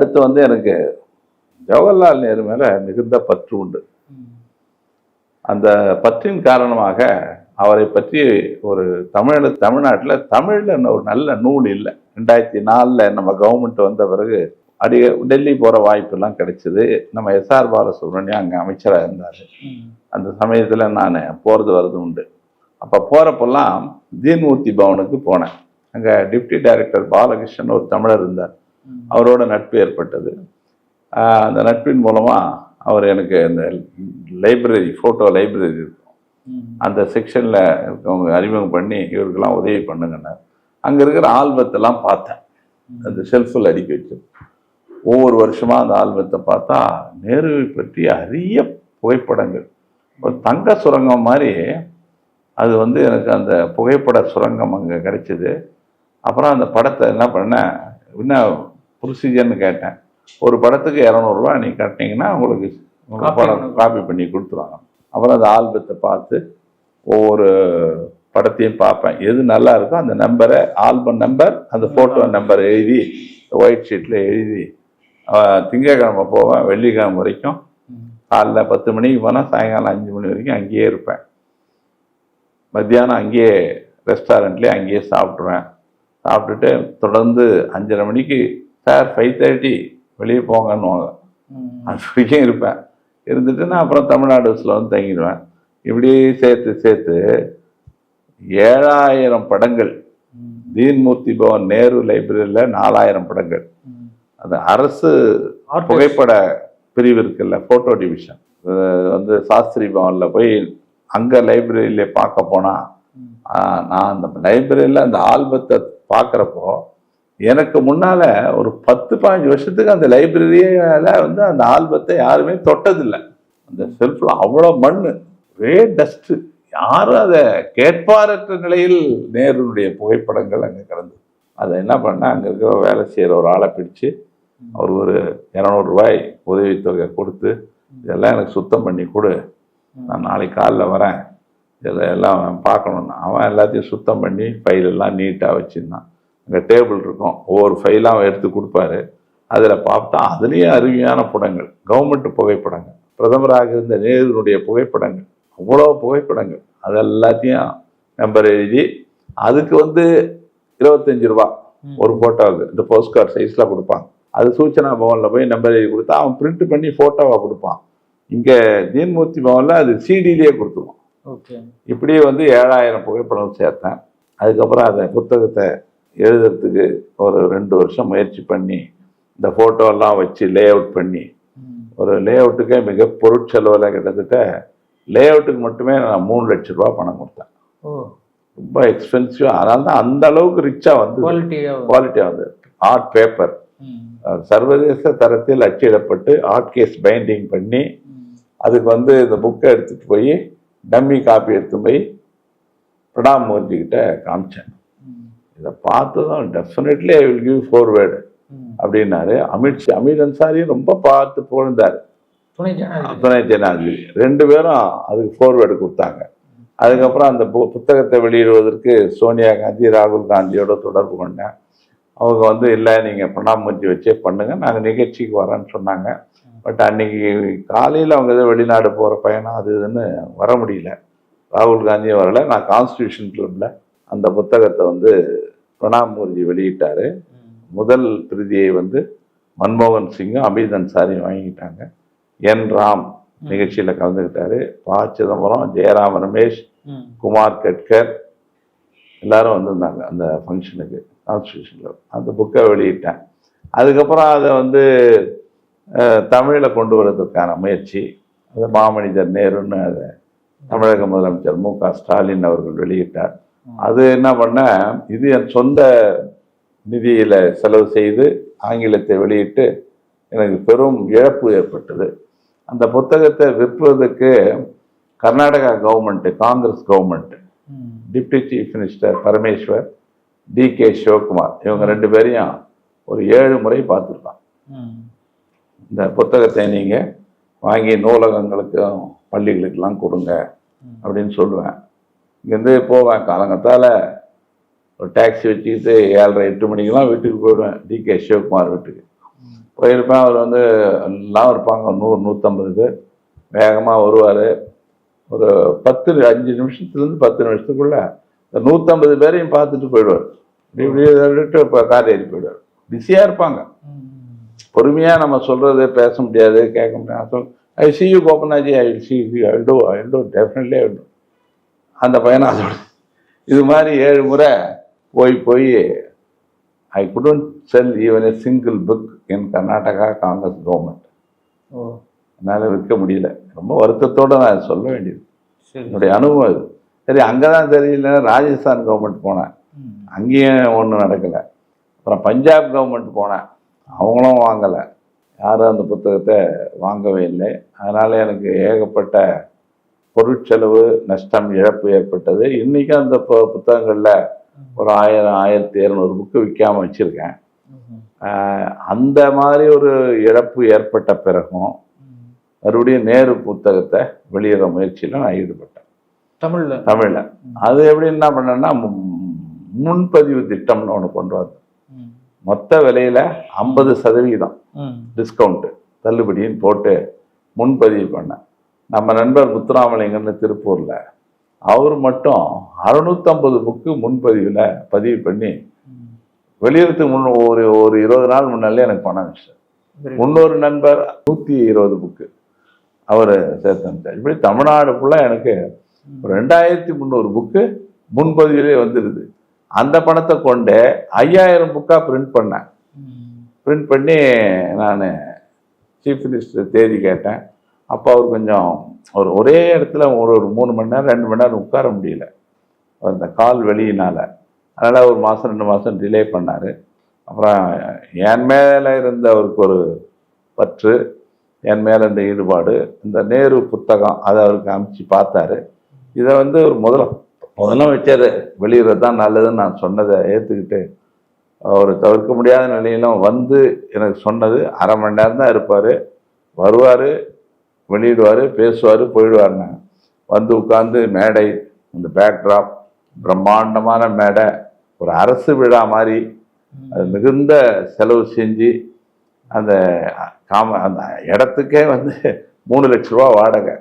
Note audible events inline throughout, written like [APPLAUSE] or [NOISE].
அடுத்து வந்து எனக்கு ஜவஹர்லால் நேரு மேல மிகுந்த பற்று உண்டு. அந்த பற்றின் காரணமாக அவரை பற்றி ஒரு தமிழ் தமிழ்நாட்டில் தமிழில் ஒரு நல்ல நூல் இல்லை. ரெண்டாயிரத்தி நாலில் நம்ம கவர்மெண்ட் வந்த பிறகு அடி டெல்லி போகிற வாய்ப்பெல்லாம் கிடைச்சிது. நம்ம எஸ்ஆர் பாலசுப்ரமணியம் அங்கே அமைச்சராக இருந்தார். அந்த சமயத்தில் நான் போகிறது வர்றது உண்டு. அப்போ போகிறப்பெல்லாம் தீன்மூர்த்தி பவனுக்கு போனேன். அங்கே டிப்டி டைரக்டர் பாலகிருஷ்ணன் ஒரு தமிழர் இருந்தார். அவரோட நட்பு ஏற்பட்டது. அந்த நட்பின் மூலமாக அவர் எனக்கு இந்த லைப்ரரி ஃபோட்டோ லைப்ரரி இருக்கும். அந்த செக்ஷனில் இருக்கவங்க அறிமுகம் பண்ணி இவருக்கெல்லாம் உதவி பண்ணுங்கன்னார். அங்கே இருக்கிற ஆல்பத்தெல்லாம் பார்த்தேன். அந்த ஷெல்ஃபில் அடுக்கி வச்சு ஒவ்வொரு வருஷமாக அந்த ஆல்பத்தை பார்த்தா நேருவை பற்றி அரிய புகைப்படங்கள். ஒரு தங்க சுரங்கம் மாதிரி அது வந்து எனக்கு அந்த புகைப்பட சுரங்கம் அங்கே கிடைச்சிது. அப்புறம் அந்த படத்தை என்ன பண்ணேன் என்ன ப்ரொசீஜர்னு கேட்டேன். ஒரு படத்துக்கு இரநூறுவா நீ கட்டினீங்கன்னா உங்களுக்கு படம் காப்பி பண்ணி கொடுத்துருவாங்க. அப்புறம் அந்த ஆல்பத்தை பார்த்து ஒவ்வொரு படத்தையும் பார்ப்பேன். எது நல்லா இருக்கோ அந்த நம்பரை ஆல்பம் நம்பர் அந்த ஃபோட்டோ நம்பர் எழுதி ஒயிட் ஷீட்டில் எழுதி திங்கட்கிழமை போவேன் வெள்ளிக்கிழமை வரைக்கும். காலைல பத்து மணிக்கு போனால் சாயங்காலம் அஞ்சு மணி வரைக்கும் அங்கேயே இருப்பேன். மத்தியானம் அங்கேயே ரெஸ்டாரண்ட்லேயே அங்கேயே சாப்பிட்ருவேன் சாப்பிட்டுட்டு தொடர்ந்து அஞ்சரை மணிக்கு சார் ஃபைவ் தேர்ட்டி வெளியே போங்கன்னுவாங்க. அது வரைக்கும் இருப்பேன். இருந்துட்டு நான் அப்புறம் தமிழ்நாடு பஸ்ஸில் வந்து தங்கிடுவேன். இப்படி சேர்த்து சேர்த்து ஏழாயிரம் படங்கள். தீன்மூர்த்தி பவன் நேரு லைப்ரரியில் நாலாயிரம் படங்கள். அது அரசு புகைப்பட பிரிவு இருக்குல்ல ஃபோட்டோ டிவிஷன் வந்து சாஸ்திரி பவனில் போய் அங்கே லைப்ரரியில பார்க்க போனால் நான் அந்த லைப்ரரியில் அந்த ஆல்பத்தை பார்க்குறப்போ எனக்கு முன்னால் ஒரு பத்து பதினஞ்சு வருஷத்துக்கு அந்த லைப்ரரியில வந்து அந்த ஆல்பத்தை யாருமே தொட்டதில்லை. அந்த செல்ஃபில் அவ்வளோ மண் ஒரே டஸ்ட்டு யாரும் அதை கேட்பாரற்ற நிலையில் நேருடைய புகைப்படங்கள் அங்கே கிடந்தது. அதை என்ன பண்ணேன் அங்கே இருக்கிற வேலை செய்கிற ஒரு ஆளை பிடிச்சு அவர் ஒரு இரநூறுவாய் உதவித்தொகை கொடுத்து இதெல்லாம் எனக்கு சுத்தம் பண்ணி கொடு. நான் நாளைக்கு காலைல வரேன். இதில் எல்லாம் பார்க்கணுன்னு அவன் எல்லாத்தையும் சுத்தம் பண்ணி ஃபைலெல்லாம் நீட்டாக வச்சுருந்தான். அங்கே டேபிள் இருக்கும். ஒவ்வொரு ஃபைலாக அவன் எடுத்து கொடுப்பாரு. அதில் பார்த்தா அதுலேயும் அருமையான படங்கள். கவர்மெண்ட் புகைப்படங்கள். பிரதமராக இருந்த நேருனுடைய புகைப்படங்கள். அவ்வளோ புகைப்படங்கள். அது எல்லாத்தையும் நம்பர் எழுதி அதுக்கு வந்து இருபத்தஞ்சு ரூபா ஒரு ஃபோட்டோவுக்கு இந்த போஸ்ட் கார்டு சைஸில் கொடுப்பாங்க. அது சூச்சனா பவனில் போய் நம்பர் எழுதி கொடுத்தா அவன் பிரிண்ட் பண்ணி ஃபோட்டோவாக கொடுப்பான். இங்கே தீன்மூர்த்தி பவனில் அது சிடிலேயே கொடுத்துருவான். ஓகே இப்படி வந்து ஏழாயிரம் புகைப்படம் சேர்த்தேன். அதுக்கப்புறம் அதை புத்தகத்தை எழுதுறதுக்கு ஒரு ரெண்டு வருஷம் முயற்சி பண்ணி இந்த எல்லாம் வச்சு லே அவுட் பண்ணி ஒரு லே அவுட்டுக்கே மிக பொருட்செலவில் கிட்டத்தட்ட லே அவுட்டுக்கு மட்டுமே நான் மூணு லட்ச ரூபா பணம் கொடுத்தேன். ரொம்ப எக்ஸ்பென்சிவ் அதனால தான் அந்த அளவுக்கு ரிச்சாக வந்து குவாலிட்டியா குவாலிட்டியாக வந்து ஆர்ட் பேப்பர் சர்வதேச தரத்தில் அச்சிடப்பட்டு ஆர்ட் கேஸ் பைண்டிங் பண்ணி அதுக்கு வந்து இந்த புக்கை எடுத்துட்டு போய் டம்மி காப்பி எடுத்து போய் பிரணாப் முகர்ஜி கிட்ட காமிச்சேன். இதை பார்த்ததும் definitely I will give forward அப்படின்னாரு. அமித் அமீர் அன்சாரியும் ரொம்ப பார்த்து புகழ்ந்தார். துணை ஜனாதிபதி. ரெண்டு பேரும் அதுக்கு ஃபோர்வேர்டு கொடுத்தாங்க. அதுக்கப்புறம் அந்த புத்தகத்தை வெளியிடுவதற்கு சோனியா காந்தி ராகுல் காந்தியோட தொடர்பு கொண்டேன். அவங்க வந்து இல்லை நீங்கள் பிரணாப் வச்சே பண்ணுங்க. நாங்கள் நிகழ்ச்சிக்கு வரேன்னு சொன்னாங்க. பட் அன்னைக்கு காலையில் அவங்க ஏதோ வெளிநாடு போகிற பயணம் அது இதுன்னு வர முடியல. ராகுல் காந்தியும் வரல. நான் கான்ஸ்டியூஷன் கிளப்ல அந்த புத்தகத்தை வந்து பிரணாப் முகர்ஜி வெளியிட்டாரு. முதல் பிரதியை வந்து மன்மோகன் சிங்கும் அமித் அன்சாரியும் வாங்கிட்டாங்க என் ராம் நிகழ்ச்சியில் கலந்துக்கிட்டாரு. ப. சிதம்பரம் ஜெயராம் ரமேஷ். குமார் கட்கர் எல்லாரும் வந்திருந்தாங்க அந்த ஃபங்க்ஷனுக்கு கான்ஸ்டியூஷனில். அந்த புக்கை வெளியிட்டேன். அதுக்கப்புறம் அதை வந்து தமிழில் கொண்டு வரதுக்கான முயற்சி. அது மாமனிதர் நேருன்னு அதை தமிழக முதலமைச்சர் மு க ஸ்டாலின் அவர்கள் வெளியிட்டார். அது என்ன பண்ணேன் இது என் சொந்த நிதியில் செலவு செய்து ஆங்கிலத்தை வெளியிட்டு எனக்கு பெரும் இழப்பு ஏற்பட்டது. அந்த புத்தகத்தை விற்பதற்கு Karnataka government Congress government. Deputy chief minister Parameshwar D K Shivakumar இவங்க ரெண்டு பேரையும் ஒரு ஏழு முறை பார்த்துருப்பான் ம். இந்த புத்தகத்தை நீங்கள் வாங்கி நூலகங்களுக்கும் பள்ளிகளுக்கெல்லாம் கொடுங்க அப்படின்னு சொல்லுவேன். இங்கேருந்து போவேன். காலங்கத்தால் ஒரு டாக்ஸி வச்சுக்கிட்டு ஏழரை எட்டு மணிக்கெல்லாம் வீட்டுக்கு போயிடுவேன். டி கே சிவகுமார் வீட்டுக்கு. போயிருப்பேன். அவர் வந்து எல்லாம் இருப்பாங்க. நூறு நூற்றம்பது பேர். வேகமாக வருவார். ஒரு பத்து அஞ்சு நிமிஷத்துலேருந்து பத்து நிமிஷத்துக்குள்ள இந்த நூற்றம்பது பேரையும் பார்த்துட்டு போயிடுவார். இப்படி இப்படி இப்போ கார் ஏறி போயிடுவார். பிஸியாக இருப்பாங்க. பொறுமையாக நம்ம சொல்கிறது பேச முடியாது கேட்க முடியாது. I see you Gopannaji I see you I do I do definitely I do அந்த பையனை அதோட இது மாதிரி ஏழு முறை போய் போய் I couldn't sell even a single book in Karnataka Congress government oh. என்னால் விற்க முடியல. ரொம்ப வருத்தத்தோடு நான் சொல்ல வேண்டியது. என்னுடைய அனுபவம் இது சரி அங்கே தான் தெரியல ராஜஸ்தான் கவர்மெண்ட் போனேன். அங்கேயும் ஒன்றும் நடக்கலை. அப்புறம் பஞ்சாப் கவர்மெண்ட் போனேன். அவங்களும் வாங்கலை. யாரும் அந்த புத்தகத்தை வாங்கவே இல்லை. அதனால் எனக்கு ஏகப்பட்ட பொருட்செலவு நஷ்டம் இழப்பு ஏற்பட்டது இன்றைக்கும் அந்த புத்தகங்களில் ஒரு ஆயிரம் ஆயிரத்தி இரநூறு புக்கு விற்காம வச்சுருக்கேன். அந்த மாதிரி ஒரு இழப்பு ஏற்பட்ட பிறகும். மறுபடியும் நேரு புத்தகத்தை வெளியிடுற முயற்சியில் நான் ஈடுபட்டேன் தமிழ்ல தமிழில் அது எப்படி என்ன பண்ணேன்னா முன்பதிவு திட்டம்னு ஒன்று கொண்டு வந்தேன். மொத்த விலையில் ஐம்பது சதவீதம். டிஸ்கவுண்ட்டு தள்ளுபடின்னு போட்டு முன்பதிவு பண்ணேன் நம்ம நண்பர் முத்துராமலிங்கன்னு திருப்பூரில் அவர் மட்டும் அறுநூத்தம்பது புக்கு முன்பதிவில் பதிவு பண்ணி. வெளியிடத்துக்கு முன் ஒரு ஒரு இருபது நாள் முன்னாலே எனக்கு பணம் good. முன்னொரு நண்பர் நூற்றி இருபது புக்கு அவர் சேர்த்து அனுப்பிச்சார் இப்படி தமிழ்நாடு ஃபுல்லாக எனக்கு ரெண்டாயிரத்தி முந்நூறு புக்கு முன்பதிவிலே வந்துடுது அந்த பணத்தை கொண்டு ஐயாயிரம் புக்காக பிரிண்ட் பண்ணேன். பிரிண்ட் பண்ணி நான் சீஃப் மினிஸ்டர் தேதி கேட்டேன் அப்போ அவர் கொஞ்சம் ஒரு ஒரே இடத்துல ஒரு ஒரு மூணு மணி நேரம் ரெண்டு மணி நேரம் உட்கார முடியல. அந்த கால் வெளியினால். அதனால் ஒரு மாதம் ரெண்டு மாதம் டிலே பண்ணார். அப்புறம் என் மேலே இருந்த அவருக்கு ஒரு பற்று என் மேலே இருந்த ஈடுபாடு இந்த நேரு புத்தகம் அதை அவருக்கு அமுச்சு பார்த்தாரு. இதை வந்து ஒரு முதல முதலமைச்சர் வெளியிடுறது தான் நல்லதுன்னு நான் சொன்னதை ஏற்றுக்கிட்டு அவர் தவிர்க்க முடியாத நிலையிலும் வந்து எனக்கு சொன்னது அரை மணி நேரம் தான் இருப்பார். வருவார் வெளியிடுவார் பேசுவார் போயிடுவாருங்க வந்து உட்கார்ந்து மேடை இந்த பேக்ட்ராப் பிரம்மாண்டமான மேடை ஒரு அரசு விழா மாதிரி அது மிகுந்த செலவு செஞ்சு அந்த காம அந்த இடத்துக்கே வந்து மூணு லட்ச ரூபா வாடகை.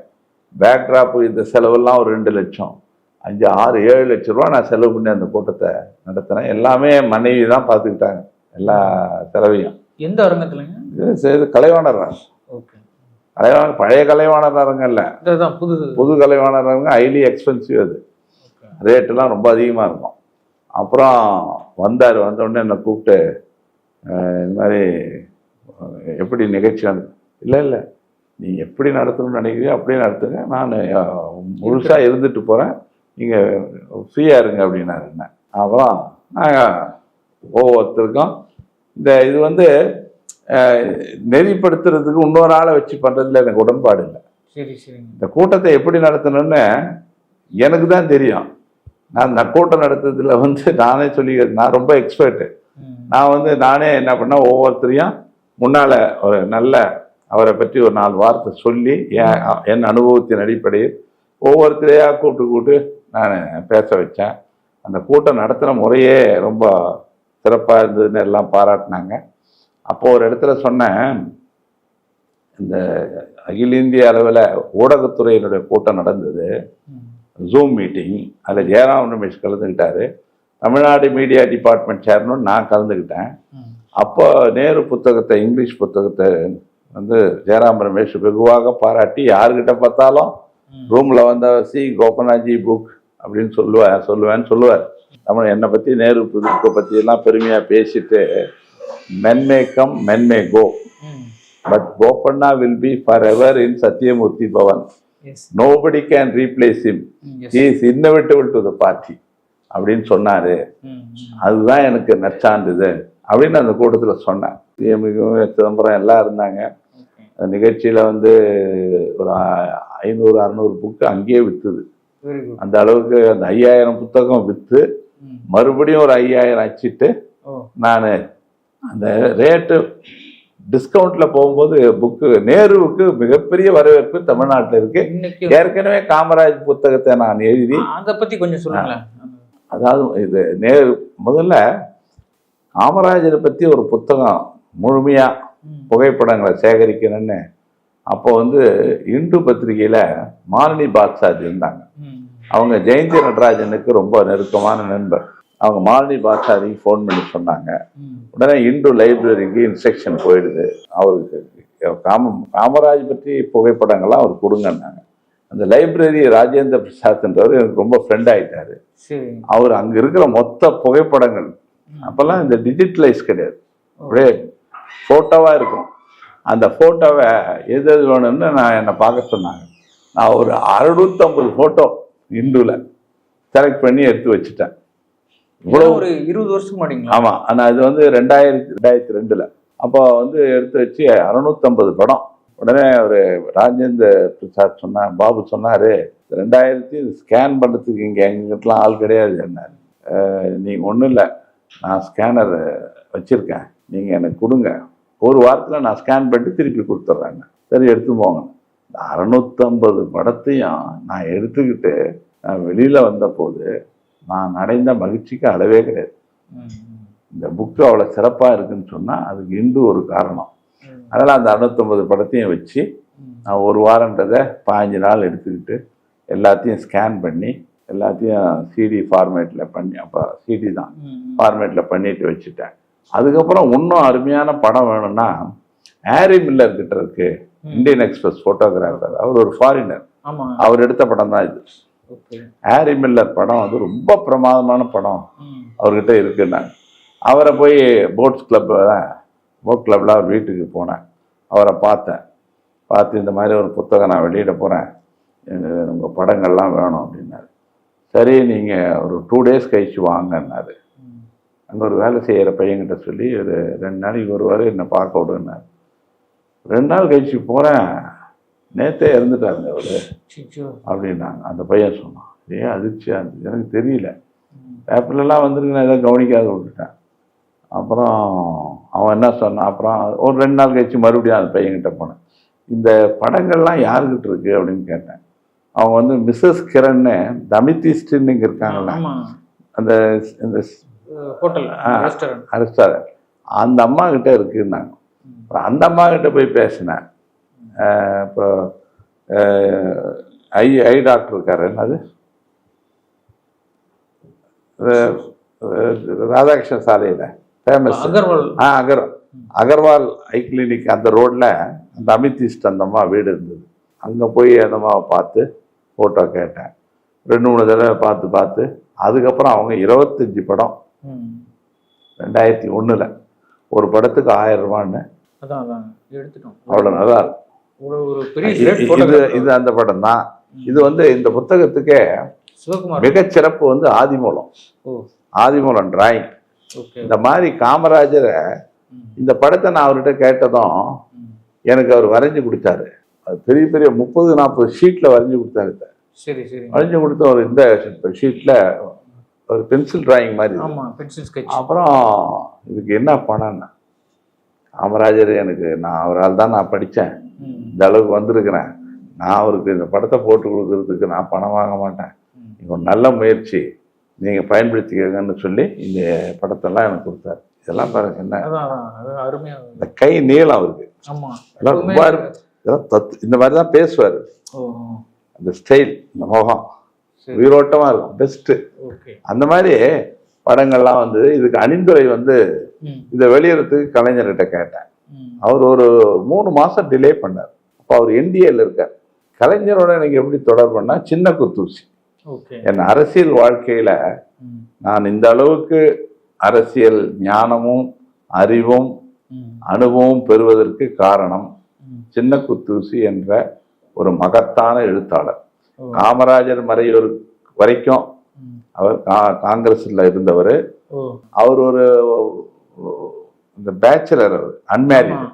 பேக்ட்ராப்பு இந்த செலவெல்லாம் ஒரு ரெண்டு லட்சம். அஞ்சு ஆறு ஏழு லட்ச ரூபா நான் செலவு பண்ணி அந்த கூட்டத்தை நடத்தினேன். எல்லாமே மனைவி தான் பார்த்துக்கிட்டாங்க. எல்லா செலவையும். எந்த அரங்கத்துலங்க? இது கலைவாணர் ஓகே. கலைவாணர் பழைய கலைவாணர் அரங்கல்ல புது புது கலைவாணர் அரங்கம் ஹைலி எக்ஸ்பென்சிவ் அது. ரேட்டெல்லாம் ரொம்ப அதிகமாக இருக்கும். அப்புறம் வந்தார் வந்தோடனே என்னை கூப்பிட்டு இந்த மாதிரி எப்படி நிகழ்ச்சி நடத்து இல்லை இல்லை. நீ எப்படி நடத்தணும்னு நினைக்கிறியோ அப்படியே நடத்துங்க. நான் முழுசாக இருந்துட்டு போகிறேன் நீங்கள் ஃப்ரீயாக இருங்க அப்படின்னாரு என்ன. அப்புறம் நாங்கள் ஒவ்வொருத்தருக்கும் இந்த இது வந்து நெறிப்படுத்துறதுக்கு இன்னொரு ஆளை வச்சு பண்ணுறதுல எனக்கு உடன்பாடு இல்லை. சரி இந்த கூட்டத்தை எப்படி நடத்தணும்னு எனக்கு தான் தெரியும். நான் இந்த கூட்டம் நடத்துறதுல வந்து நானே சொல்லி நான் ரொம்ப எக்ஸ்பர்ட்டு. நான் வந்து நானே என்ன பண்ணேன் ஒவ்வொருத்தரையும் முன்னால் ஒரு நல்ல அவரை பற்றி ஒரு நாலு வார்த்தை சொல்லி என் என் அனுபவத்தின் அடிப்படையில் ஒவ்வொருத்தரையாக கூப்பிட்டு கூப்பிட்டு நான் பேச வச்சேன். அந்த கூட்டம் நடத்துகிற முறையே ரொம்ப சிறப்பாக இருந்ததுன்னு எல்லாம் பாராட்டினாங்க. அப்போ ஒரு இடத்துல சொன்னேன் இந்த அகில இந்திய அளவில் ஊடகத்துறையினுடைய கூட்டம் நடந்தது. ஜூம் மீட்டிங் அதில் ஜெயராம் ரமேஷ் கலந்துக்கிட்டாரு தமிழ்நாடு மீடியா டிபார்ட்மெண்ட் சேர்னு நான் கலந்துக்கிட்டேன் அப்போ நேரு புத்தகத்தை இங்கிலீஷ் புத்தகத்தை வந்து ஜெயராம் ரமேஷ் வெகுவாக பாராட்டி யாருக்கிட்ட பார்த்தாலும் ரூமில் வந்த சி கோபனாஜி புக் அப்படின்னு சொல்லுவார் சொல்லுவேன்னு சொல்லுவார். தமிழ் என்னை பற்றி நேரு புத்தகத்தை பற்றியெல்லாம் பெருமையாக பேசிட்டு கம் மென்மே கோ ம். But Gopanna will be forever in Sathyamurthy Bhavan nobody can replace him. Hmm, yes he is inevitable அப்படின்னு சொன்னாரு. அதுதான் எனக்கு நற்சான்றிதழ் அப்படின்னு அந்த கூட்டத்தில் சொன்னேன் சிதம்பரம் எல்லாம் இருந்தாங்க நிகழ்ச்சியில் வந்து ஒரு ஐநூறு அறநூறு புக்கு அங்கேயே விற்றுது அந்த அளவுக்கு அந்த ஐயாயிரம் புத்தகம் விற்று. மறுபடியும் ஒரு ஐயாயிரம் அச்சிட்டு நான் அந்த ரேட்டு டிஸ்கவுண்ட்டில் போகும்போது புக்கு நேருவுக்கு மிகப்பெரிய வரவேற்பு தமிழ்நாட்டில் இருக்கு ஏற்கனவே காமராஜ் புத்தகத்தை நான் எழுதி அத பத்தி கொஞ்சம் சொல்லுங்களேன் அதாவது இது நேரு முதல்ல காமராஜரை பற்றி ஒரு புத்தகம் முழுமையாக ம். புகைப்படங்களை சேகரிக்கணும்னு அப்போ வந்து இந்து பத்திரிகையில மாலினி பாட்சாஜி இருந்தாங்க. அவங்க ஜெயந்தி நடராஜனுக்கு ரொம்ப நெருக்கமான நண்பர் அவங்க மாலினி பாட்சாஜிக்கு ஃபோன் பண்ணி சொன்னாங்க. உடனே இந்து லைப்ரரிக்கு இன்ஸ்ட்ரக்ஷன் போயிடுது. அவருக்கு காம காமராஜ் பற்றி புகைப்படங்கள்லாம் அவர் கொடுங்கன்னாங்க. அந்த லைப்ரரி ராஜேந்திர பிரசாத்ன்றவர் எனக்கு ரொம்ப ஃப்ரெண்ட் ஆயிட்டாரு. சரி. அவர் அங்க இருக்கிற மொத்த புகைப்படங்கள். அப்பெல்லாம் இந்த டிஜிட்டலைஸ் கிடையாது. அப்படியே ஃபோட்டோவாக இருக்கும். அந்த ஃபோட்டோவை எது எது வேணும்னு நான் என்னை பார்க்க சொன்னாங்க. நான் ஒரு அறுநூத்தம்பது ஃபோட்டோ இந்துல செலக்ட் பண்ணி எடுத்து வச்சுட்டேன். இவ்வளோ ஒரு இருபது வருஷம் மாட்டீங்களா ஆமாம் ஆனால் அது வந்து ரெண்டாயிரத்தி ரெண்டாயிரத்தி ரெண்டில். அப்போ வந்து எடுத்து வச்சு அறுநூத்தம்பது படம். உடனே அவர் ராஜேந்திர பிரசாத் சொன்னா பாபு சொன்னார் ரெண்டாயிரத்தி ஸ்கேன் பண்ணுறதுக்கு இங்கே எங்கிட்டலாம் ஆள் கிடையாது என்னார் நீங்கள் ஒன்றும் இல்லை. நான் ஸ்கேனர் வச்சுருக்கேன். நீங்கள் எனக்கு கொடுங்க. ஒரு வாரத்தில் நான் ஸ்கேன் பண்ணி திருப்பி கொடுத்துட்றேங்க. சரி எடுத்து போங்க. இந்த அறுநூத்தம்பது படத்தையும் நான் எடுத்துக்கிட்டு நான் வெளியில் வந்தபோது நான் அடைந்த மகிழ்ச்சிக்கு அளவே கிடையாது. இந்த புக்கு அவ்வளோ சிறப்பாக இருக்குன்னு சொன்னால் அதுக்கு இந்து ஒரு காரணம். அதனால் அந்த அறுநூத்தொம்பது படத்தையும் வச்சு. நான் ஒரு வாரன்றதை பாஞ்சு நாள் எடுத்துக்கிட்டு எல்லாத்தையும் ஸ்கேன் பண்ணி எல்லாத்தையும் சிடி ஃபார்மேட்டில் பண்ணி அப்போ சிடி தான். ஃபார்மேட்டில் பண்ணிட்டு வச்சுட்டேன் அதுக்கப்புறம் இன்னும் அருமையான படம் வேணும்னா ஹாரி மில்லர் கிட்ட இருக்கு. இந்தியன் எக்ஸ்பிரஸ் ஃபோட்டோகிராஃபர் அவர் ஒரு ஃபாரினர் அவர் எடுத்த படம் தான் இது ஹாரி மில்லர் படம் வந்து ரொம்ப பிரமாதமான படம். அவர்கிட்ட இருக்குன்னாங்க அவரை போய் போட்ஸ் கிளப் போட் கிளப்பில் அவர் வீட்டுக்கு போனேன். அவரை பார்த்தேன். பார்த்து இந்த மாதிரி ஒரு புத்தகம் நான் வெளியிட போகிறேன் உங்கள் படங்கள்லாம் வேணும் அப்படின்னாரு. சரி நீங்கள் ஒரு டூ டேஸ் கழிச்சு வாங்கன்னாரு. அங்கே ஒரு வேலை செய்கிற பையன்கிட்ட சொல்லி ஒரு ரெண்டு நாளைக்கு ஒரு வாரம் என்னை பார்க்க விடுன்னாரு. ரெண்டு நாள் கழிச்சு போகிறேன் நேத்தே இறந்துட்டாருங்க அவர். அப்படின்னாங்க. அந்த பையன் சொன்னான் ஏன் அதிர்ச்சியாக இருந்துச்சு. எனக்கு தெரியல. ம். பேப்பர்லாம் வந்திருக்கு நான் ஏதோ கவனிக்காத விட்டுட்டேன். அப்புறம் அவன் என்ன சொன்னான்? அப்புறம் ஒரு ரெண்டு நாள் கழிச்சு மறுபடியும் அந்த பையன்கிட்ட போனேன். இந்த படங்கள்லாம் யாருக்கிட்ட இருக்கு? அப்படின்னு கேட்டேன். அவங்க வந்து மிஸ்ஸஸ் கிரன்னு தமித்திஸ்டின்னு இங்கே இருக்காங்கல்ல. ஆமா. அந்த இந்த ஹோட்டல். ரெஸ்டாரண்ட். அந்த அம்மா கிட்ட இருக்குன்னாங்க அப்புறம் அந்த அம்மா கிட்ட போய் பேசினேன். இப்போ ஐ ஐ டாக்டர் இருக்காரு. என்னது? அஹ், அஹ், ராதாகிருஷ்ண சாலையில் ஃபேமஸ் அகர்வால். ஆ அகர் அகர்வால் ஐ கிளினிக் அந்த ரோட்டில் அந்த அமித்திஸ்ட் அந்த அம்மா வீடு இருந்தது. அங்கே போய் அந்த அம்மாவை பார்த்து ஃபோட்டோ கேட்டேன். ரெண்டு மூணு தடவை பார்த்து பார்த்து அதுக்கப்புறம் அவங்க இருபத்தஞ்சி படம். ரெண்டாயிரத்தி ஒண்ணுல. ஒரு படத்துக்கு ஆயிரம் ரூபான்னு. அதான் அதான். எடுத்துட்டோம். அவ்வளோ நல்லா இருக்கும் இது அந்த படம் தான் இது வந்து இந்த புத்தகத்துக்கே மிகச்சிறப்பு வந்து ஆதிமூலம். ஆதிமூலம் டிராயிங் இந்த மாதிரி காமராஜரை. இந்த படத்தை நான் அவர்கிட்ட கேட்டதும். எனக்கு அவர் வரைஞ்சு கொடுத்தாரு. பெரிய பெரிய முப்பது நாற்பது ஷீட்டில் வரைஞ்சு கொடுத்தாரு. சரி சரி. வரைஞ்சு கொடுத்து ஒரு இந்த ஷீட்டில் ஒரு பென்சில் டிராயிங் மாதிரி அப்புறம் இதுக்கு என்ன பணம்னா காமராஜர் எனக்கு நான் அவரால் தான் நான் படித்தேன். இந்த அளவுக்கு வந்திருக்கிறேன். நான் அவருக்கு இந்த படத்தை போட்டு கொடுக்கறதுக்கு நான் பணம் வாங்க மாட்டேன். இது ஒரு நல்ல முயற்சி. நீங்கள் பயன்படுத்திக்கங்கன்னு சொல்லி இந்த படத்தெல்லாம் எனக்கு கொடுத்தாரு. இதெல்லாம் பாருங்க என்ன? இந்த கை நீளம் அவருக்கு. ஆமா. இதெல்லாம் ரொம்ப இதெல்லாம் தத்து இந்த மாதிரி தான் பேசுவார். அந்த ஸ்டைல் இந்த முகம். உயிரோட்டமாக இருக்கும். பெஸ்ட்டு அந்த மாதிரி படங்கள்லாம் வந்து இதுக்கு அணிந்துரை வந்து இதை வெளியிடறதுக்கு கலைஞர்கிட்ட கேட்டேன். அவர் ஒரு மூணு மாதம் டிலே பண்ணார். அப்போ அவர் என்டிஏல இருக்கார். கலைஞரோட எனக்கு எப்படி தொடர்புன்னா சின்ன குத்தூசி. என் அரசியல் வாழ்க்கையில் நான் இந்த அளவுக்கு அரசியல் ஞானமும் அறிவும் அனுபவம் பெறுவதற்கு காரணம். சின்ன குத்தூசி என்ற ஒரு மகத்தான எழுத்தாளர். காமராஜர் மறையோர் வரைக்கும். அவர் காங்கிரஸில் இருந்தவர். அவர் ஒரு இந்த பேச்சுலர் அவர் அன்மேரிட்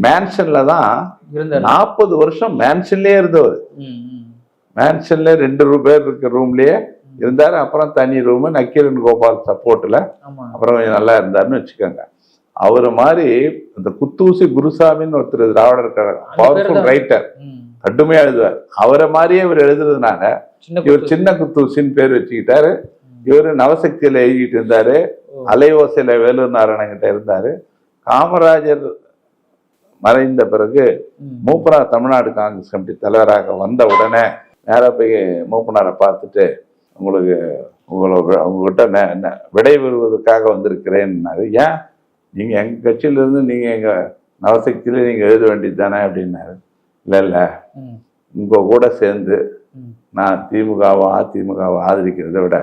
மேன்ஷன்ல தான் நாற்பது வருஷம் மேன்ஷன்லயே இருந்தவர். மேன்ஷன்ல ரெண்டு ரூ- பேர் இருக்க ரூம்லயே இருந்தாரு. அப்புறம் தனி ரூம் நக்கீரன் கோபால் சப்போர்ட்ல. அப்புறம் கொஞ்சம் நல்லா இருந்தாருன்னு வச்சுக்கோங்க. அவர் மாதிரி இந்த குத்தூசி குருசாமின்னு ஒருத்தர் திராவிடர் கழகம். பவர்ஃபுல். ரைட்டர் கடுமையா எழுதுவார். அவரை மாதிரியே இவர் எழுதுறதுனால இவர். சின்ன குத்தூசின்னு பேர் வச்சுக்கிட்டாரு. இவர் நவசக்தியில எழுதிட்டு இருந்தாரு ஓ. அலையோசையில வேலூர் நாராயணன் கிட்ட இருந்தாரு காமராஜர் மறைந்த பிறகு ம். மூப்பனார் தமிழ்நாடு காங்கிரஸ் கமிட்டி தலைவராக வந்த உடனே நேரா போய் மூப்பனாரை பார்த்துட்டு உங்களுக்கு உங்களை உங்ககிட்ட விடை பெறுவதற்காக வந்திருக்கிறேன்னாரு ஏன் நீங்கள் எங்கள் கட்சியிலேருந்து நீங்கள் எங்கள் நவசக்தியில் நீங்கள் எழுத வேண்டியது தானே அப்படின்னாரு இல்லை இல்லை. உங்கள் கூட சேர்ந்து. நான் திமுகவை அதிமுகவை ஆதரிக்கிறதை விட.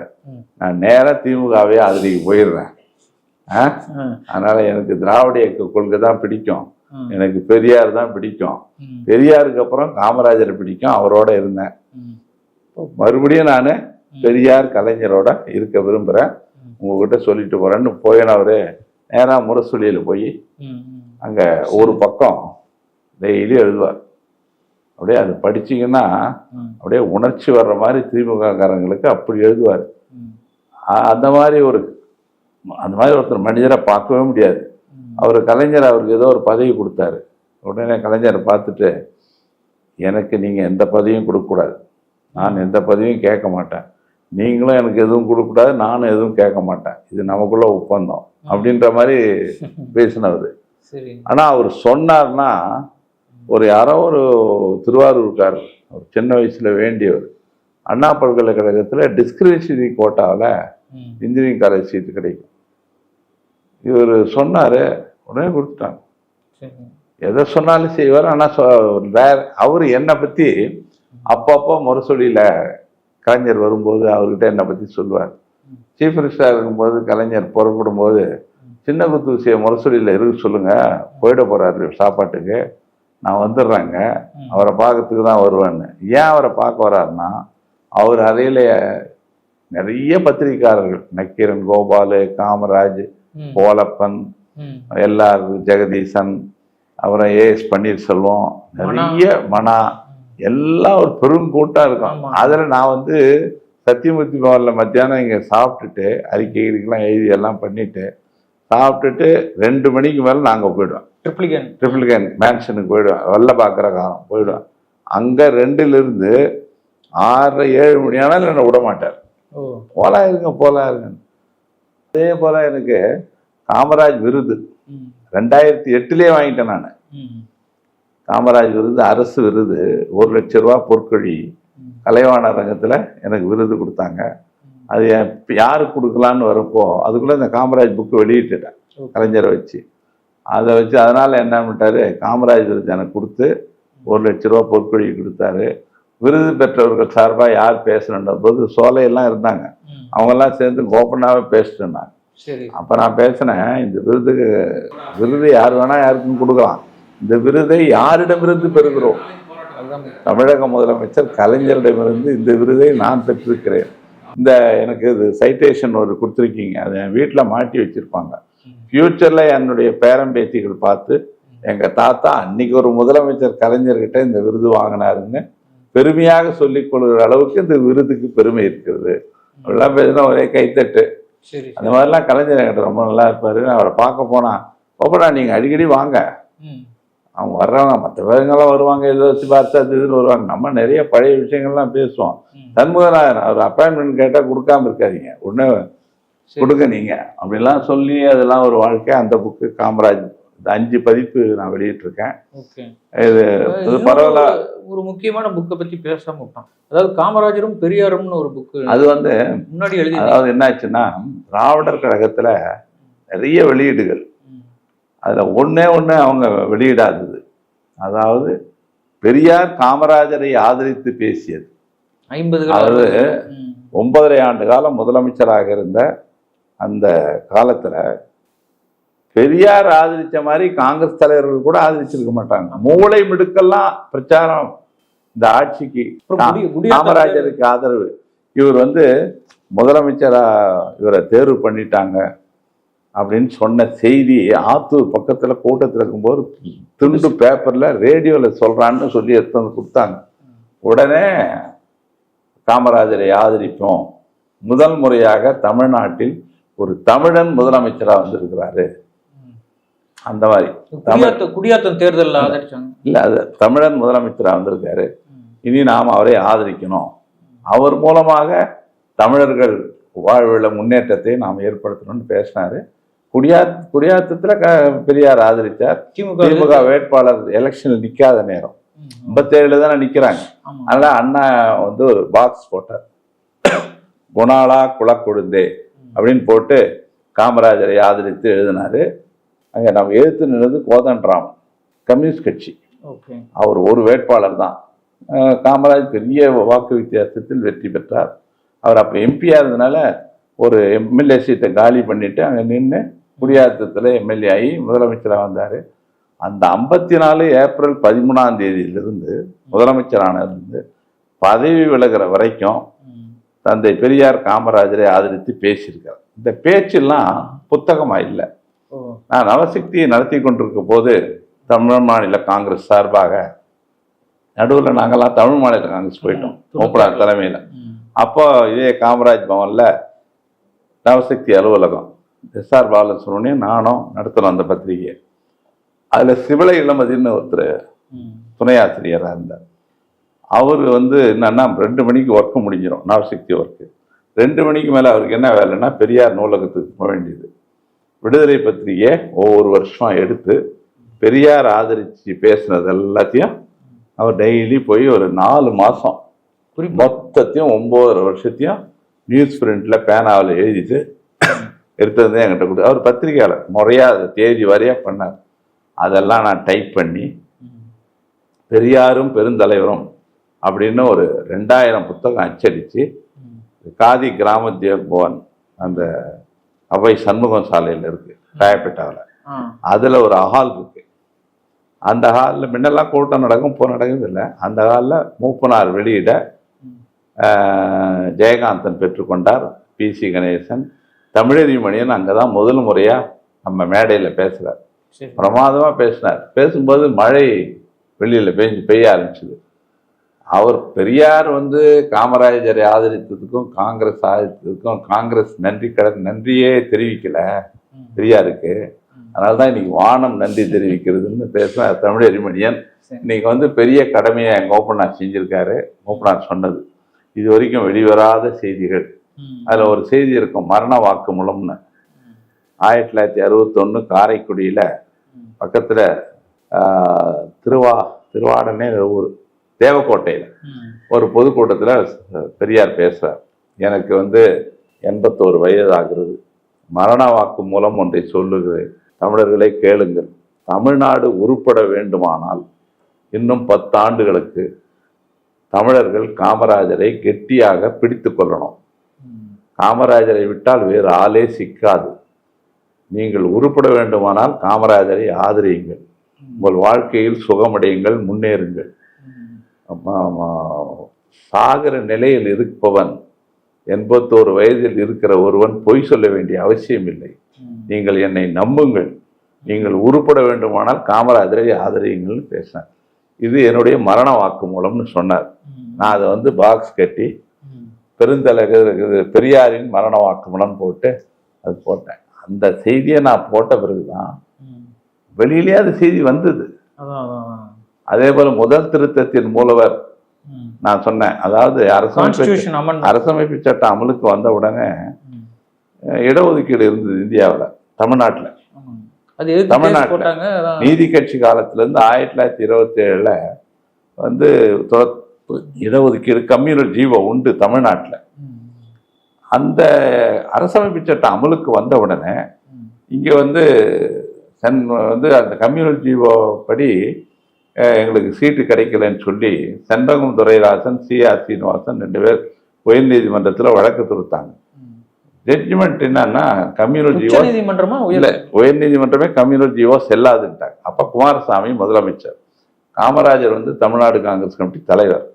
நான் நேராக திமுகவே ஆதரிக்க போயிடுறேன். அதனால் எனக்கு திராவிட இயக்க கொள்கை தான் பிடிக்கும். எனக்கு பெரியார் தான் பிடிக்கும். பெரியாருக்கு அப்புறம் காமராஜரை பிடிக்கும் அவரோட இருந்தேன் மறுபடியும் நான் பெரியார் கலைஞரோட இருக்க விரும்புகிறேன். உங்ககிட்ட சொல்லிட்டு போகிறேன்னு போயினவர் நேராக முரசொலியில் போய். அங்கே ஒரு பக்கம் டெய்லி எழுதுவார் அப்படியே அது படிச்சீங்கன்னா. அப்படியே உணர்ச்சி வர்ற மாதிரி திமுககாரங்களுக்கு அப்படி எழுதுவார். அந்த மாதிரி ஒரு அந்த மாதிரி ஒருத்தர் மனிதரை பார்க்கவே முடியாது. அவர் கலைஞர் அவருக்கு ஏதோ ஒரு பதவி கொடுத்தாரு. உடனே கலைஞரை பார்த்துட்டு எனக்கு நீங்கள் எந்த பதவியும் கொடுக்கக்கூடாது. நான் எந்த பதவியும் கேட்க மாட்டேன். நீங்களும் எனக்கு எதுவும் கொடுக்கக்கூடாது. நானும் எதுவும் கேட்க மாட்டேன். இது நமக்குள்ள ஒப்பந்தம். அப்படின்ற மாதிரி [LAUGHS] பேசினவர். சரி. ஆனால் அவர் சொன்னார்னா ஒரு யாரோ ஒரு திருவாரூர்கார் சின்ன வயசில் வேண்டியவர் அண்ணா பல்கலைக்கழகத்தில் டிஸ்கிரிமினேஷனரி கோட்டாவில். இன்ஜினியரிங் காலேஜ் சீட்டு கிடைக்கும். இவர் சொன்னார் உடனே கொடுத்துட்டாங்க. எதை சொன்னாலும் செய்வார் ஆனால் வேற அவர் என்னை பற்றி அப்பப்போ முரசொலியில் கலைஞர் வரும்போது அவர்கிட்ட என்னை பற்றி சொல்லுவார். சீஃப் மினிஸ்டராக இருக்கும்போது கலைஞர் புறப்படும் போது சின்ன குத்து விஷய முரசொலியில் இருக்க சொல்லுங்க போயிட போறாரு சாப்பாட்டுக்கு. நான் வந்துடுறேங்க. அவரை பார்க்கறதுக்கு தான் வருவேன்னு ஏன் அவரை பார்க்க வர்றாருன்னா அவர் அறையில நிறைய பத்திரிகையாளர்கள் நக்கீரன் கோபாலு காமராஜ். கோலப்பன் ம். எல்லார் ஜெகதீசன் அப்புறம் ஏஎஸ் பன்னீர்செல்வம் நிறைய மனா எல்லாம் ஒரு பெருங்கூட்டம் இருக்கும் ஆமா. அதில் நான் வந்து சத்தியமூர்த்தி பவனில் மத்தியானம் இங்கே சாப்பிட்டுட்டு அறிக்கை இதுக்கெல்லாம் எழுதி எல்லாம் பண்ணிட்டு சாப்பிட்டுட்டு ரெண்டு மணிக்கு மேலே நாங்கள் போயிடுவோம் ட்ரிப்ளிகன் ட்ரிபிள்கன் மேன்ஷனுக்கு போயிடுவேன் வெள்ளை பார்க்குற காலம் போயிடுவேன் அங்கே ரெண்டுலேருந்து ஆறரை ஏழு மணி ஆனாலும் என்னை விட மாட்டார். ஓ. போலாம் இருங்க போலாம் இருங்க அதே போல் எனக்கு காமராஜ் விருது. ரெண்டாயிரத்தி எட்டுலேயே வாங்கிட்டேன் நான். காமராஜ் விருது அரசு விருது ஒரு லட்ச ரூபா பொற்கொழி. கலைவாணர் ரங்கத்தில் எனக்கு விருது கொடுத்தாங்க. அது யாருக்கு கொடுக்கலான்னு வரப்போ அதுக்குள்ளே இந்த காமராஜ் புக்கு வெளியிட்டுட்டேன். கலைஞரை வச்சு. அதை வச்சு அதனால் என்ன பண்ணிட்டாரு? காமராஜ் விருது எனக்கு கொடுத்து ஒரு லட்ச ரூபா பொற்கொழி கொடுத்தாரு. விருது பெற்றவர்கள் சார்பாக யார் பேசணுன்ற போது சோலையெல்லாம் இருந்தாங்க. அவங்கெல்லாம் சேர்ந்து கோபனாகவே பேசிட்டு இருந்தாங்க. சரி. அப்போ நான் பேசினேன் இந்த விருதுக்கு விருது யார் வேணால் யாருக்கும் கொடுக்கலாம். இந்த விருதை யாரிடமிருந்து பெறுகிறோம்? தமிழக முதலமைச்சர் கலைஞரிடமிருந்து இந்த விருதை நான் பெற்றிருக்கிறேன். இந்த எனக்கு இது சைட்டேஷன் ஒரு கொடுத்துருக்கீங்க. அதை என் வீட்டில் மாட்டி வச்சுருப்பாங்க. ஃப்யூச்சரில் என்னுடைய பேரம்பேத்திகள் பார்த்து எங்கள் தாத்தா அன்னைக்கு ஒரு முதலமைச்சர் கலைஞர்கிட்ட இந்த விருது வாங்கினாருன்னு பெருமையாக சொல்லிக் கொள்கிற அளவுக்கு இந்த விருதுக்கு பெருமை இருக்கிறது அப்படிலாம் பேசினா ஒரே கைத்தட்டு அந்த மாதிரிலாம் கலைஞர் என்கிட்ட ரொம்ப நல்லா இருப்பார் அவரை பார்க்க போனால் பாப்படா நீங்கள் அடிக்கடி வாங்க. அவங்க வர்றவங்க மற்ற பேருங்கெல்லாம் வருவாங்க ஏதோ வச்சு பார்த்து இதுன்னு வருவாங்க நம்ம நிறைய பழைய விஷயங்கள்லாம் பேசுவோம். சண்முகநாதன் அவர் அப்பாயின்மெண்ட் கேட்டால் கொடுக்காம இருக்காதீங்க உடனே. கொடுங்க நீங்கள் அப்படிலாம் சொல்லி அதெல்லாம் ஒரு வாழ்க்கை. அந்த புக்கு காமராஜ் அஞ்சு பதிப்பு நான் வெளியிட்டிருக்கேன். இது இது பரவாயில்ல ஒரு முக்கியமான புக்கை பத்தி பேசாம விட்டான் அதாவது காமராஜரும் பெரியாரும்னு ஒரு புக்கு அது வந்து முன்னாடி எழுதி அதாவது என்னாச்சுன்னா திராவிடர் கழகத்தில் நிறைய வெளியீடுகள். அதில் ஒண்ணே ஒன்று அவங்க வெளியிடாதது. அதாவது பெரியார் காமராஜரை ஆதரித்து பேசியது. ஐம்பது அதாவது ஒன்பதரை ஆண்டு காலம் முதலமைச்சராக இருந்த அந்த காலத்துல பெரியார் ஆதரிச்ச மாதிரி காங்கிரஸ் தலைவர்கள் கூட ஆதரிச்சிருக்க மாட்டாங்க. மூளை மிடுக்கெல்லாம் பிரச்சாரம் இந்த ஆட்சிக்கு காமராஜருக்கு ஆதரவு. இவர் வந்து முதலமைச்சரா இவரை தேர்வு பண்ணிட்டாங்க அப்படின்னு சொன்ன செய்தி ஆத்தூர் பக்கத்துல கூட்டத்தில் இருக்கும்போது துண்டு பேப்பர்ல ரேடியோல சொல்றான்னு சொல்லி எடுத்து வந்து கொடுத்தாங்க. உடனே காமராஜரை ஆதரிப்போம். முதல் முறையாக தமிழ்நாட்டில் ஒரு தமிழன் முதலமைச்சரா வந்திருக்கிறாரு. அந்த மாதிரி. குடியாத்த குடியாத்தம் தேர்தலில் ஆதரிச்சாங்க இல்ல அது தமிழன் முதலமைச்சரா வந்திருக்காரு. இனி நாம் அவரை ஆதரிக்கணும். அவர் மூலமாக தமிழர்கள் வாழ்வுல முன்னேற்றத்தை நாம் ஏற்படுத்தணும்னு பேசினாரு. குடியா குடியாத்தத்துல க பெரியார் ஆதரித்தார் திமுக திமுக வேட்பாளர் எலெக்ஷனில் நிக்காத நேரம். ஐம்பத்தேழுல தானே நிக்கிறாங்க. அதனால அண்ணா வந்து பாக்ஸ் போட்டார். [COUGHS] குணாலா குலக்கொழுந்தே. அப்படின்னு போட்டு காமராஜரை ஆதரித்து எழுதினாரு. அங்க நம்ம எழுத்து நின்றது கோதண்டராமன் கம்யூனிஸ்ட் கட்சி. ஓகே. அவர் ஒரு வேட்பாளர் தான். காமராஜ் பெரிய வாக்கு வித்தியாசத்தில் வெற்றி பெற்றார். அவர் அப்போ எம்பியா இருந்தனால ஒரு எம்எல்ஏ சீட்டை காலி பண்ணிட்டு அங்கே நின்று குடியாத்தத்தில் எம்எல்ஏ ஆகி முதலமைச்சராக வந்தார். அந்த ஐம்பத்தி நாலு ஏப்ரல் பதிமூணாம் தேதியிலிருந்து முதலமைச்சரானது பதவி விலகிற வரைக்கும் தந்தை பெரியார் காமராஜரை ஆதரித்து பேசியிருக்கார் இந்த பேச்செல்லாம் புத்தகமாக இல்லை. நான் நவசக்தியை நடத்தி கொண்டிருக்க போது தமிழ் மாநில காங்கிரஸ் சார்பாக நடுவில் நாங்கெல்லாம் தமிழ் மாநில காங்கிரஸ் போயிட்டோம். மூப்பனார் தலைமையில். அப்போ இதே காமராஜ் பவனில் நவசக்தி அலுவலகம். எஸ்ஆர் பாலசுப்ரமணியம் நானும் நடத்துகிறோம் அந்த பத்திரிகையை. அதில் சிவலை இளமதின்னு ஒருத்தர் துணை ஆசிரியராக இருந்தார். அவர் வந்து என்னன்னா ரெண்டு மணிக்கு ஒர்க்கு முடிஞ்சிடும் நவசக்தி ஒர்க்கு ரெண்டு மணிக்கு மேலே அவருக்கு என்ன வேலைன்னா பெரியார் நூலகத்துக்கு போக வேண்டியது. விடுதலை பத்திரிகையை ஒவ்வொரு வருஷம் எடுத்து பெரியார் ஆதரித்து பேசுனது எல்லாத்தையும் அவர் டெய்லி போய் ஒரு நாலு மாதம் மொத்தத்தையும் ஒம்பதரை வருஷத்தையும் நியூஸ் பிரிண்டில் பேனாவில் எழுதிட்டு எடுத்து வந்து என்கிட்ட கொடு அவர் பத்திரிகையாளர் முறையாக அதை தேதி வாரியாக பண்ணார். அதெல்லாம் நான் டைப் பண்ணி பெரியாரும் பெருந்தலைவரும் அப்படின்னு ஒரு ரெண்டாயிரம் புத்தகம் அச்சடித்து காதி கிராம தேவபவன் அந்த அவை சண்முகம் சாலையில் இருக்கு ராயப்பேட்டாவில். அதில் ஒரு ஹால் இருக்கு. அந்த ஹாலில் முன்னெல்லாம் கூட்டம் நடக்கும் இப்போ நடக்குது இல்லை அந்த ஹாலில் மூப்பனார் வெளியிட ஜெயகாந்தன் பெற்றுக்கொண்டார் பி சி கணேசன். தமிழறி மணியன் அங்கே தான் முதல் முறையாக நம்ம மேடையில் பேசுகிறார் பிரமாதமாக பேசினார். பேசும்போது மழை வெளியில் பெஞ்சு பெய்ய ஆரம்பிச்சுது. அவர் பெரியார் வந்து காமராஜரை ஆதரித்ததுக்கும் காங்கிரஸ் ஆதரித்ததுக்கும் காங்கிரஸ் நன்றி கடன் நன்றியே தெரிவிக்கல பெரியாருக்கு. அதனால தான் இன்னைக்கு வானம் நன்றி தெரிவிக்கிறதுன்னு பேசினார் தமிழ் அறிமணியன் சரி. இன்னைக்கு வந்து பெரிய கடமையை ஓப்பனார் செஞ்சிருக்காரு. ஓப்பனார் சொன்னது. இது வரைக்கும் வெளிவராத செய்திகள். அதில் ஒரு செய்தி இருக்கும் மரண வாக்குமூலம்னு ஆயிரத்தி தொள்ளாயிரத்தி அறுபத்தொன்று காரைக்குடியில் பக்கத்தில் திருவா திருவாடனே ஊர். தேவக்கோட்டையில். ஒரு பொதுக்கூட்டத்தில் பெரியார் பேசுகிறார் எனக்கு வந்து எண்பத்தோரு வயதாகிறது. மரண வாக்கு மூலம் ஒன்றை சொல்லுகிறேன். தமிழர்களை கேளுங்கள். தமிழ்நாடு உருப்பட வேண்டுமானால் இன்னும் பத்தாண்டுகளுக்கு தமிழர்கள் காமராஜரை கெட்டியாக பிடித்து கொள்ளணும். காமராஜரை விட்டால் வேறு ஆளே சிக்காது. நீங்கள் உருப்பட வேண்டுமானால் காமராஜரை ஆதரியுங்கள். உங்கள் வாழ்க்கையில் சுகமடையுங்கள் முன்னேறுங்கள். சாகிற நிலையில் இருப்பவன் எண்பத்தோரு வயதில் இருக்கிற ஒருவன் பொய் சொல்ல வேண்டிய அவசியம் இல்லை. நீங்கள் என்னை நம்புங்கள். நீங்கள் உருப்பட வேண்டுமானால் காமராஜரை ஆதரியுங்கள்னு பேசினேன் இது என்னுடைய மரண வாக்கு மூலம்னு சொன்னார். நான் அதை வந்து பாக்ஸ் கட்டி பெருந்தலைவர் பெரியாரின் மரண வாக்குமூலம் போட்டு அது போட்டேன். அந்த செய்தியை நான் போட்ட பிறகுதான். வெளியிலேயே அந்த செய்தி வந்தது. அதே போல முதல் திருத்தத்தின் மூலவர். நான் சொன்னேன். அதாவது அரசமைப்பு அரசமைப்பு சட்டம் அமலுக்கு வந்த உடனே இடஒதுக்கீடு இருந்தது இந்தியாவில் தமிழ்நாட்டில். தமிழ்நாட்டுல. நீதி கட்சி காலத்திலேருந்து ஆயிரத்தி தொள்ளாயிரத்தி இருபத்தி ஏழில் வந்து இடஒதுக்கீடு கம்யூனல் ஜீவோ உண்டு தமிழ்நாட்டில். அந்த அரசமைப்பு சட்டம் அமலுக்கு வந்த உடனே இங்கே வந்து சென் வந்து அந்த கம்யூனல் ஜீவோ படி எங்களுக்கு சீட்டு கிடைக்கலன்னு சொல்லி செண்பகம் துரைராசன் சி ஆர் சீனிவாசன் ரெண்டு பேர் உயர்நீதிமன்றத்தில் வழக்கு தொடுத்தாங்க. ஜட்ஜ்மெண்ட் என்னன்னா கம்யூனல் ஜீவோ உச்சநீதிமன்றமா உயர் இல்லை உயர்நீதிமன்றமே கம்யூனல் ஜீவோ செல்லாதுன்ட்டாங்க. அப்போ குமாரசாமி முதலமைச்சர். காமராஜர் வந்து தமிழ்நாடு காங்கிரஸ் கமிட்டி தலைவர்.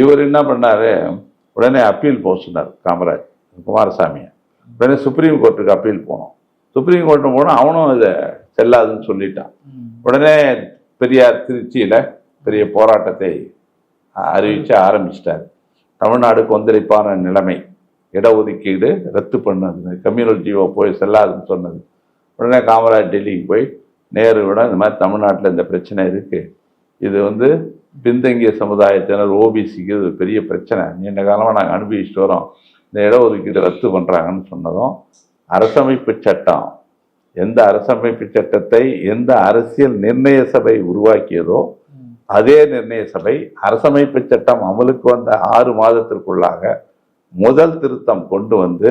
இவர் என்ன பண்ணாரு? உடனே அப்பீல் போக சொன்னார் காமராஜ் குமாரசாமியை. உடனே சுப்ரீம் கோர்ட்டுக்கு அப்பீல் போனோம். சுப்ரீம் கோர்ட்டு போனால் அவனும் இதை செல்லாதுன்னு சொல்லிட்டான். உடனே பெரியார் திருச்சியில் பெரிய போராட்டத்தை அறிவிச்சு ஆரம்பிச்சிட்டார். தமிழ்நாடு கொந்தளிப்பான நிலைமை. இடஒதுக்கீடு ரத்து பண்ணது. கம்யூனல் ஜீவோ போய் செல்லாதுன்னு சொன்னது. உடனே காமராஜ் டெல்லிக்கு போய் நேருவிட இந்த மாதிரி தமிழ்நாட்டில் இந்த பிரச்சனை இருக்குது இது வந்து பின்தங்கிய சமுதாயத்தினர் ஓபிசிக்கு இது பெரிய பிரச்சனை. நீண்ட காலமாக நாங்கள் அனுபவிச்சுட்டு வரோம். இந்த இடஒதுக்கீடு ரத்து பண்ணுறாங்கன்னு சொன்னதும் அரசமைப்பு சட்டம் எந்த அரசமைப்பு சட்டத்தை எந்த அரசியல் நிர்ணய சபை உருவாக்கியதோ. அதே நிர்ணய சபை அரசமைப்பு சட்டம் அமலுக்கு வந்த ஆறு மாதத்திற்குள்ளாக முதல் திருத்தம் கொண்டு வந்து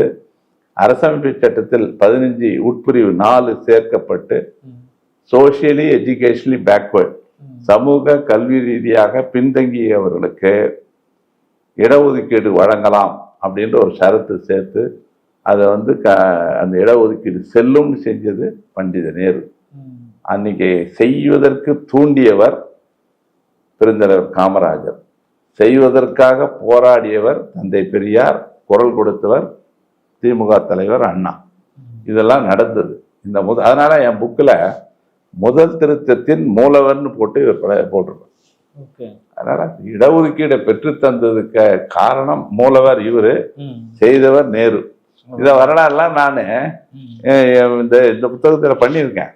அரசமைப்பு சட்டத்தில் பதினஞ்சு உட்பிரிவு நாலு சேர்க்கப்பட்டு ம். Socially educationally backward. சமூக கல்வி ரீதியாக பின்தங்கியவர்களுக்கு இடஒதுக்கீடு வழங்கலாம் அப்படின்ற ஒரு ஷரத்து சேர்த்து அதை வந்து க அந்த இடஒதுக்கீடு செல்லும்னு செஞ்சது பண்டித நேரு. அன்னைக்கு செய்வதற்கு தூண்டியவர் பெருந்தலைவர் காமராஜர். செய்வதற்காக போராடியவர் தந்தை பெரியார் குரல் கொடுத்தவர் திமுக தலைவர் அண்ணா. இதெல்லாம் நடந்தது. இந்த முத அதனால என் புக்கில் முதல் திருத்தத்தின் மூலவர்னு போட்டு போட்டிருப்பேன் அதனால இடஒதுக்கீடை பெற்று தந்ததுக்கு காரணம் மூலவர் இவரு. செய்தவர் நேரு. இதை வரலாறுலாம் நான். இந்த இந்த புத்தகத்தில் பண்ணியிருக்கேன்.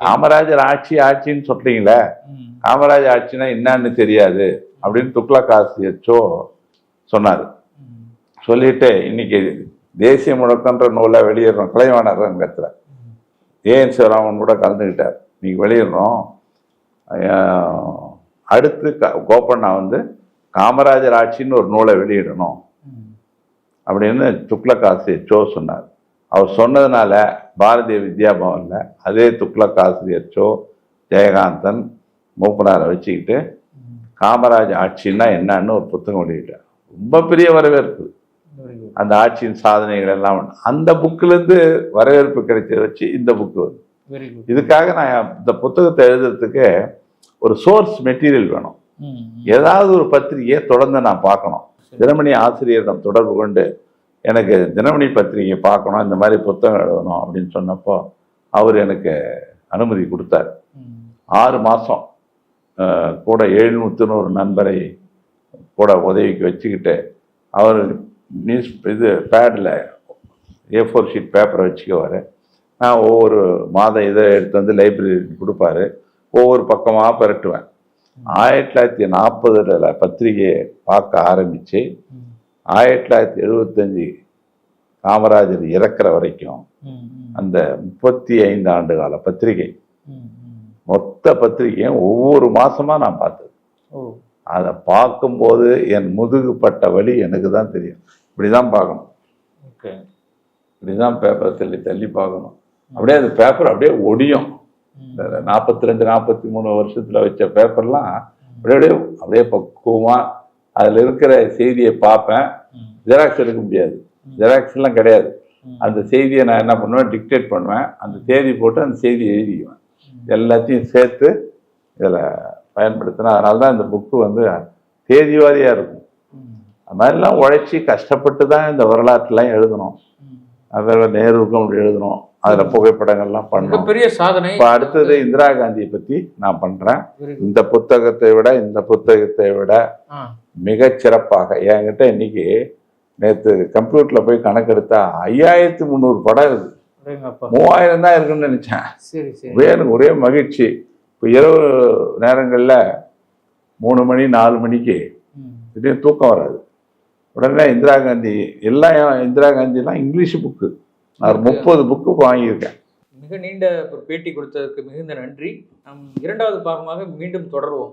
காமராஜர் ஆட்சி ஆட்சின்னு சொல்றீங்களே. காமராஜர் ஆட்சினா என்னன்னு தெரியாது அப்படின்னு துக்ளக் ஆசிரியச்சோ சொன்னார். சொல்லிட்டு இன்னைக்கு தேசிய முழக்கன்ற நூலை வெளியிடுறோம் கலைவாணர் ரங்கத்தில் ஏஎன் சிவராமன் கூட கலந்துக்கிட்டார் இன்னைக்கு வெளியிடுறோம் அடுத்து க- கோபண்ணா வந்து காமராஜர் ஆட்சின்னு ஒரு நூலை வெளியிடணும். அப்படின்னு துக்ளக் சோ சொன்னார் அவர் சொன்னதுனால பாரதிய வித்யா பவன்ல அதே துக்ளக் ஆசிரியர் சோ ஜெயகாந்தன் மூப்பனாரை வச்சுக்கிட்டு. காமராஜ் ஆட்சின்னா என்னன்னு ஒரு புத்தகம் வெளியிட்டார் ரொம்ப பெரிய வரவேற்பு. அந்த ஆட்சியின் சாதனைகள் எல்லாம். அந்த புக்கிலேருந்து வரவேற்பு கிடைச்சத வச்சு இந்த புக்கு. இதுக்காக நான் இந்த புத்தகத்தை எழுதுறதுக்கு ஒரு சோர்ஸ் மெட்டீரியல் வேணும். ஏதாவது ஒரு பத்திரிகையை தொடர்ந்து நான் பார்க்கணும் தினமணி ஆசிரியரிடம் தொடர்பு கொண்டு எனக்கு தினமணி பத்திரிகை பார்க்கணும் இந்த மாதிரி புத்தகம் எழுதணும் அப்படின்னு சொன்னப்போ அவர் எனக்கு அனுமதி கொடுத்தார். ஆறு மாதம் கூட எழுநூற்றுன்னு ஒரு நண்பரை கூட உதவிக்கு வச்சுக்கிட்டு அவர் நியூஸ் இது பேடில் ஏ ஃபோர் ஷீட் பேப்பரை வச்சுக்குவார். நான் ஒவ்வொரு மாதம் இதை எடுத்து வந்து லைப்ரரிக்கு கொடுப்பாரு. ஒவ்வொரு பக்கமாக புரட்டுவேன். ஆயிரத்தி தொள்ளாயிரத்தி நாற்பதுல பத்திரிகையை பார்க்க ஆரம்பித்து ம். ஆயிரத்தி தொள்ளாயிரத்தி எழுபத்தஞ்சி காமராஜர் இறக்குற வரைக்கும். அந்த முப்பத்தி ஐந்து ஆண்டு கால பத்திரிகை. மொத்த பத்திரிகையும் ஒவ்வொரு மாசமா நான் பார்த்தது அதை பார்க்கும்போது என் முதுகு பட்ட வலி எனக்கு தான் தெரியும் இப்படிதான் பார்க்கணும் இப்படிதான் பேப்பரை தள்ளி தள்ளி பார்க்கணும் அப்படியே அந்த பேப்பர் அப்படியே ஒடியும் ம். நாற்பத்தி ரெண்டு நாற்பத்தி மூணு வருஷத்துல வச்ச பேப்பர்லாம் அப்படியே அப்படியே அப்படியே பக்குவமா அதுல இருக்கிற செய்தியை பார்ப்பேன். ஜெராக்ஸ் எடுக்க முடியாது ஜெராக்ஸ் எல்லாம் கிடையாது. அந்த செய்தியை நான் என்ன பண்ணுவேன் டிக்டேட் பண்ணுவேன் அந்த தேதி போட்டு அந்த செய்தி எழுதிக்குவேன் எல்லாத்தையும் சேர்த்து இதில் பயன்படுத்தினேன் அதனால தான் இந்த புக்கு வந்து தேதி வாரியாக இருக்கும். அது மாதிரிலாம் உழைச்சி கஷ்டப்பட்டு தான் இந்த வரலாற்றுலாம் எழுதணும். அதில் நேருக்கும் அப்படி எழுதணும் அதில் புகைப்படங்கள்லாம் பண்ணணும் மிகப்பெரிய சாதனை. இப்போ அடுத்தது இந்திரா காந்தியை பற்றி நான் good. இந்த புத்தகத்தை விட இந்த புத்தகத்தை விட ஆ. மிகச் சிறப்பாக என்கிட்ட இன்னைக்கு நேற்று கம்ப்யூட்டரில் போய் கணக்கெடுத்தா ஐயாயிரத்தி முந்நூறு படம் அடேங்கப்பா. மூவாயிரம் தான் இருக்குன்னு நினச்சேன். எனக்கு ஒரே மகிழ்ச்சி. இப்போ இரவு நேரங்களில் மூணு மணி நாலு மணிக்கு. திடீர்னு தூக்கம் வராது. உடனே இந்திரா காந்தி எல்லாம் இந்திரா காந்திலாம் இங்கிலீஷ் புக்கு. நான் முப்பது புக்கு வாங்கியிருக்கேன். மிக நீண்ட ஒரு பேட்டி கொடுத்ததற்கு மிகுந்த நன்றி. நம் இரண்டாவது பாகமாக மீண்டும் தொடர்வோம்.